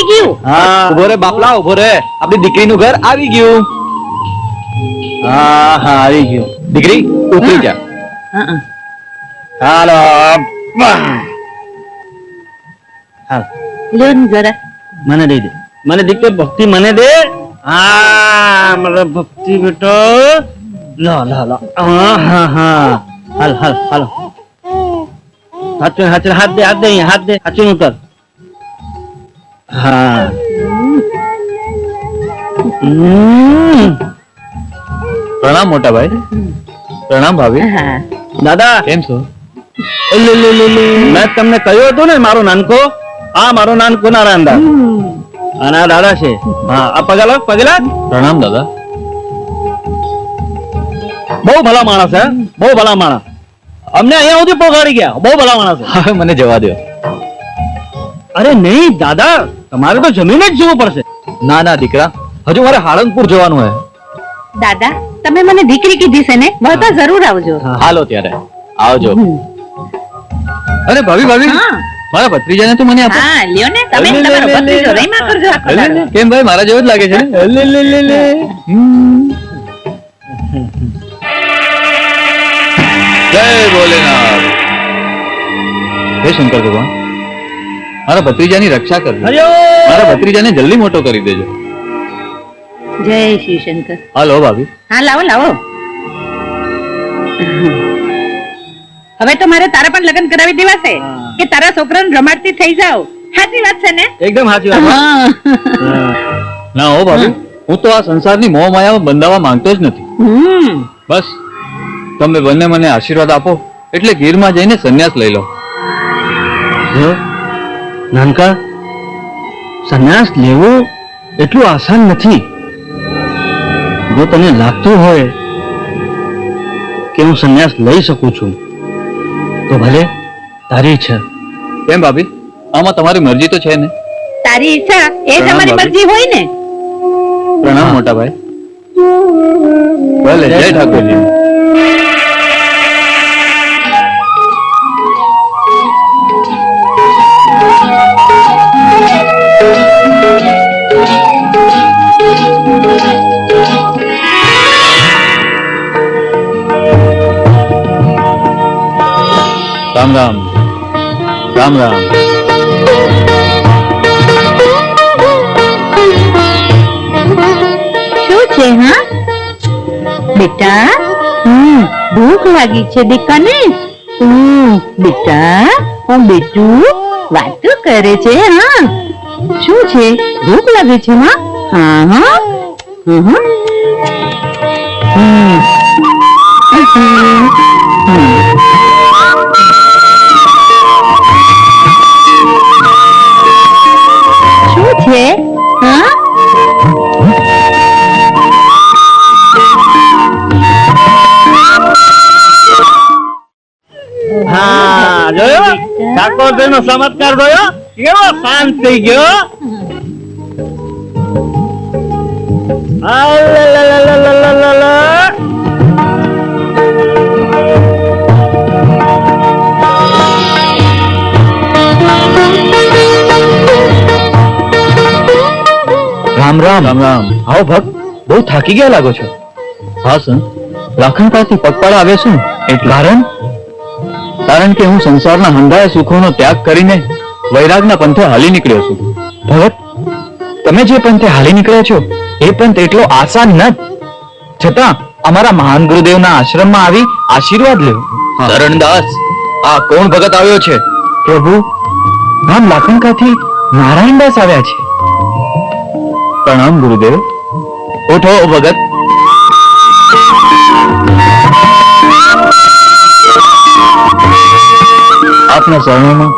આવી ગયું? હા. ઊભો રે બાપલા ઊભો રે. આપણી દીકરીનું ઘર આવી ગયું. હા હા આવી ગયું. દીકરી ઉતરી જા. હાલો. હાલ. લ્યો ને જરા. મને દઈ દે. મને દીકરી ભક્તિ મને દે. હા મારા ભક્તિ બેટો. લો લો લો. હા હા હા. હાલ હાલ હાલ. હાથ હાથ હાથ દે હાથ દે હાથ દે. હાથ ઉતર. હા. પ્રણામ મોટા ભાઈ. પ્રણામ ભાભી. હા દાદા. કેમ છો? મેં તમને કહ્યું હતું ને મારો નાનકો. આ મારો નાનકો નારાયણ દા અને આ દાદા છે. હા આ પગલા પગલા. પ્રણામ દાદા. બહુ ભલા માણસ હે. બહુ ભલા માણસ. અમને અહીંયા સુધી પોગાડી ગયા. બહુ ભલા માણસ હવે મને જવા દો અરે નહીં દાદા તમારે તો જમીન જ જવું પડશે. ના ના દીકરા હજુ મારે હાળંગપુર જવાનું હે. દાદા તમે મને દીકરી કીધી છે ને વળતા જરૂર આવજો. હાલો ત્યારે. આવજો. અરે ભાભી ભાભી મારા ભત્રીજાને તો મને આપો. હા લ્યો ને તમે તમારો ભત્રીજો લે. રહીમાં કરજો આખો કેમ ભાઈ મારા જેવો જ લાગે છે ને? લે, લે, લે, લે. જય ભોલેનાથ. હે શંકર ભગવાન. મારા ભત્રીજાની રક્ષા કરજો. મારા ભત્રીજાને જલ્દી મોટો કરી દેજો. જય શ્રી શંકર. હાલો ભાભી. હા લાવો લાવો. હવે તો મારે તારા પણ લગ્ન કરાવી દેવા છે. કે તારા છોકરાને રમાડતી થઈ જાવ સાચી વાત છે ને? એકદમ સાચી વાત. ના હો ભાભી હું તો આ સંસારની મોહ માયામાં બંધાવા માંગતો જ નથી. હમ. બસ તમે બંને મને આશીર્વાદ આપો એટલે ગીરમાં જઈને સંન્યાસ લઈ લો. નાનકા સંન્યાસ લેવો એટલું આસાન નથી. જો તને લાગતું હોય કે હું સંન્યાસ લઈ શકું છું તો ભલે તારી ઈચ્છા. કેમ ભાભી? આમાં તમારી મરજી તો છે ને? તારી ઈચ્છા એ તમારી મરજી હોય ને? પ્રણામ મોટા ભાઈ ભલે જય ઠાકોરજી. રામ રામ. રામ રામ. શું છે, હા? બેટા? હમ, ભૂખ લાગી છે દીકાને હમ, બેટા, હું બેટું વાતો કરે છે, હા? શું છે, ભૂખ લાગે છે, હા? હા હા. હમ. હમ. હમ. જોયો ઠાકોર નો ચમત્કાર જોયો કેવો શાંત થઈ ગયો? રામ રામ. રામ રામ. આવો ભક્ત બહુ થાકી ગયા લાગો છો? હા સર. લાખણ પાસેથી પગપાળા આવે છું એટલે. કારણ કારણ કે હું સંસારના હંધાય સુખોનો ત્યાગ કરીને વૈરાગના પંથે હાલી નીકળ્યો છું. ભગત તમે જે પંથે હાલી નીકળ્યા છો એ પંથ એટલો આસાન ન છતાં અમારા મહાન ગુરુદેવના આશ્રમમાં આવી આશીર્વાદ લેવો શરણદાસ આ કોણ ભગત આવ્યો છે? પ્રભુ ગામ લાખણકાથી નારાયણદાસ આવ્યા છે. પ્રણામ ગુરુદેવ. ઉઠો ભગત. આપના શરણોમાં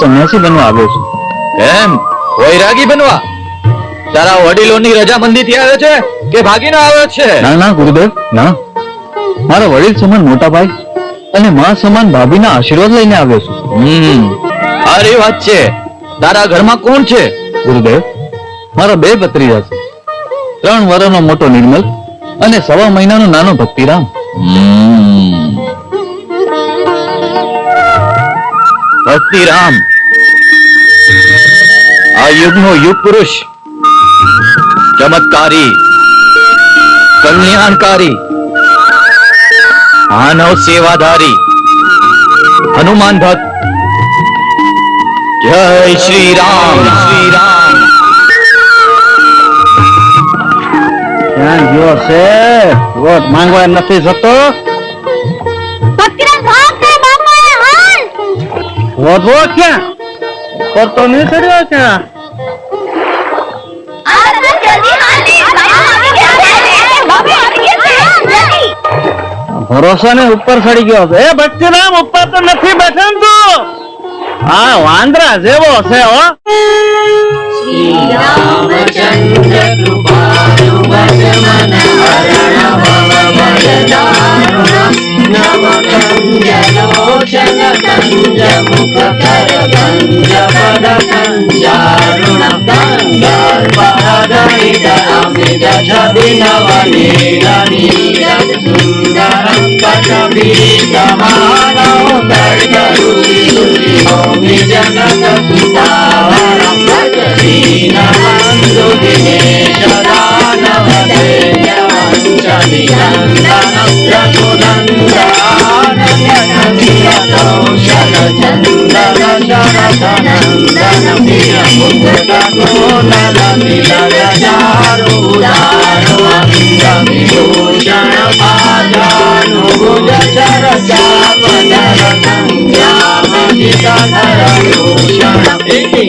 સંન્યાસી બનવા આવ્યો છું. એમ? વૈરાગી બનવા? તારા વડીલોની રજામંદીથી આવ્યો છે કે ભાગીને આવ્યો છે? ના ના ગુરુદેવ ના. મારા વડીલ સમાન મોટા ભાઈ અને મા સમાન ભાભીના આશીર્વાદ લઈને આવ્યો છું. હમ અરે વાત છે. તારા ઘરમાં કોણ છે? ગુરુદેવ મારા બે ભત્રીજા છે. ત્રણ વર્ષનો મોટો નિર્મલ અને સવા મહિનાનો નાનો ભક્તિરામ. ભક્તિરામ આ યુગનો યુગ પુરુષ ચમત્કારી કલ્યાણકારી માનવ સેવાધારી હનુમાન ભક્ત જય શ્રી રામ શ્રી રામ ક્યાં ગયો છે વોટ માંગવા એમ નથી જતો વોટ ક્યાં? કરતો નહીં ચડ્યો ક્યાં ભરોસો ને ઉપર ચડી ગયો છે. બચ્ચી નામ ઉપર તો નથી બેઠે તું. હા વાંદરા જેવો છે હો. Jamila Vanilla Sundaram Patamita Maha Bhushan પાદાનું ભુજચર શ્યામદર શ્યામધિધર Bhushan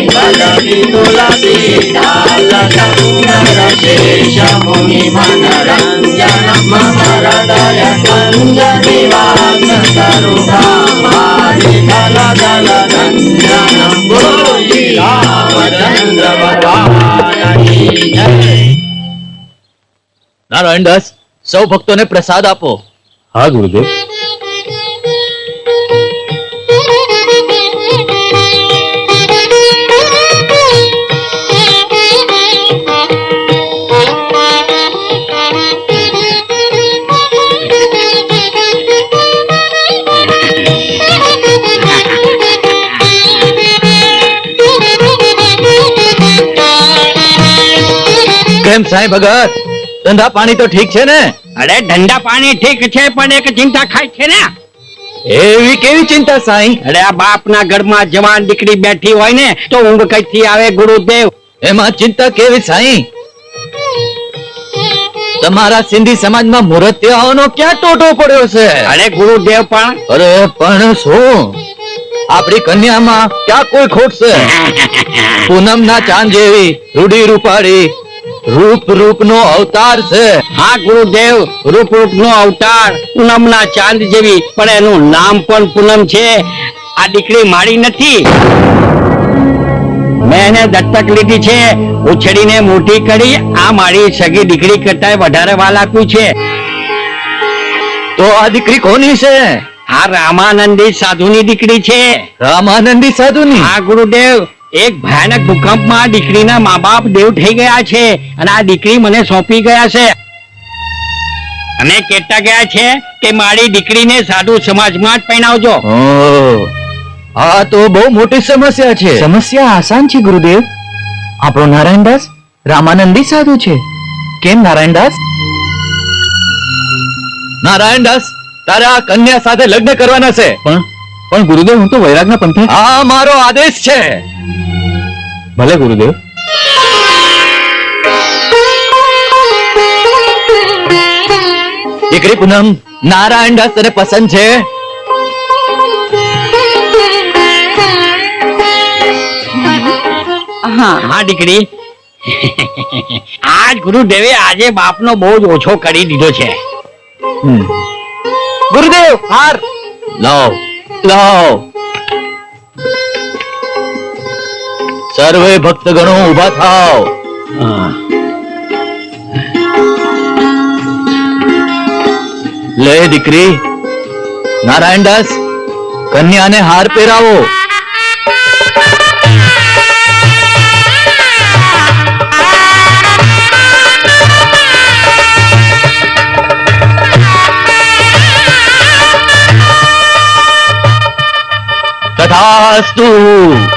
પલવી તુલસી ઢાલ ચંદર શેષ મુનિ મનરંજન મમ હૃદય કંજ નિવાસ કરુણામારી ધલ દલ રંજન ભોજી રામચંદ્ર ભગવાન જય નારાયણ દાસ સૌ ભક્તોને પ્રસાદ આપો. હા ગુરુદેવ. કેમ સાહેબ ભગત? ધંધા પાણી તો ઠીક છે ને? અરે ધંધા પાણી ઠીક છે પણ એક ચિંતા ખાય છે ને? એવી કેવી ચિંતા સાઈ? અરે આ બાપના ઘરમાં જવાન દીકરી બેઠી હોય ને તો ઊંઘ કઈથી આવે ગુરુદેવ? એમાં ચિંતા કેવી સાઈ? તમારા સિંધી સમાજમાં મૂર્તિયાઓનો ક્યાં ટોટો પડ્યો છે? અરે ગુરુદેવ પણ. અરે પણ શું? આપણી કન્યામાં ક્યાં કોઈ ખોટ છે? પૂનમના ચાંદ જેવી રૂડી રૂપાળી રૂપ રૂપનો અવતાર છે. આ ગુરુદેવ રૂપ રૂપ નો અવતાર પૂનમના ચાંદ જેવી પણ એનું નામ પણ પૂનમ છે. આ દીકરી મારી નથી. મેં એને દત્તક લીધી છે. ઉછળીને મોટી કરી આ મારી સગી દીકરી કરતા વધારે વાલ આપ્યું છે. તો આ દીકરી કોની છે? આ રામાનંદી સાધુની દીકરી છે. રામાનંદી સાધુની? હા ગુરુદેવ એક ભયાનક ભૂકંપમાં દીકરીના મા બાપ દેવ થઈ ગયા છે અને આ દીકરી મને સોંપી ગયા છે. અને કહેતા ગયા છે કે મારી દીકરીને સાધુ સમાજમાં જ પહેરાવજો. આ તો બહુ મોટી સમસ્યા છે. સમસ્યા આસાન છે ગુરુદેવ. આપણો નારાયણદાસ રામાનંદી સાધુ છે. કેમ નારાયણદાસ નારાયણદાસ તારા આ કન્યા સાથે લગ્ન કરવાના છે. પણ પણ ગુરુદેવ હું તો વૈરાગના પંથે આ મારો આદેશ છે. ભલે ગુરુદેવ. દીકરી પૂનમ નારાયણ દાસ તને પસંદ છે? હા. દીકરી. આજ ગુરુદેવે આજે બાપનો બહુ જ ઓછો કરી દીધો છે. ગુરુદેવ હાર. લાવ. લાવ. સર્વે ભક્તગણો ઊભા થાવ. લે દીકરી નારાયણ દાસ કન્યાને હાર પહેરાવો. Astu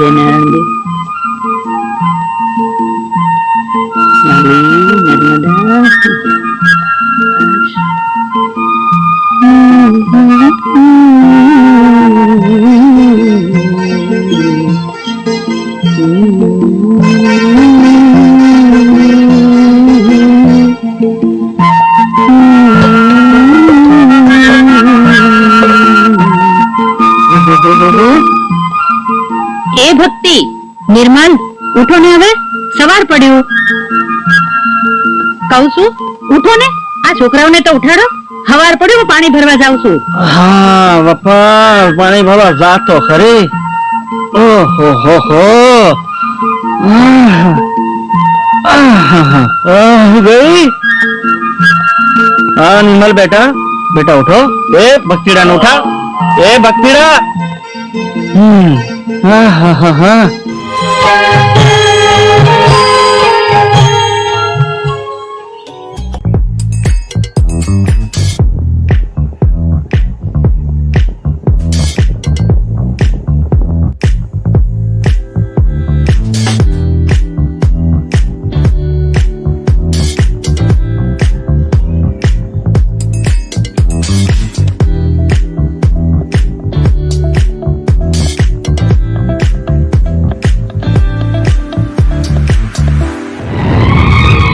જય સૂર્યનારાયણ એ ભક્તિ. નિર્મલ, ઉઠો ને હવે. સવાર પડ્યું. કહું છું ઉઠો ને. આ છોકરાઓને તો ઉઠાડો. હવાર પડ્યું પાણી ભરવા જાઉં છું. હા બાપા પાણી ભરવા જાતો ખરી. ઓહો, હો હો. હા, નિર્મલ બેટા બેટા ઉઠો. એ ભક્તિડા ઉઠા. એ, ભક્તિડા. હમ. હા હા હા હા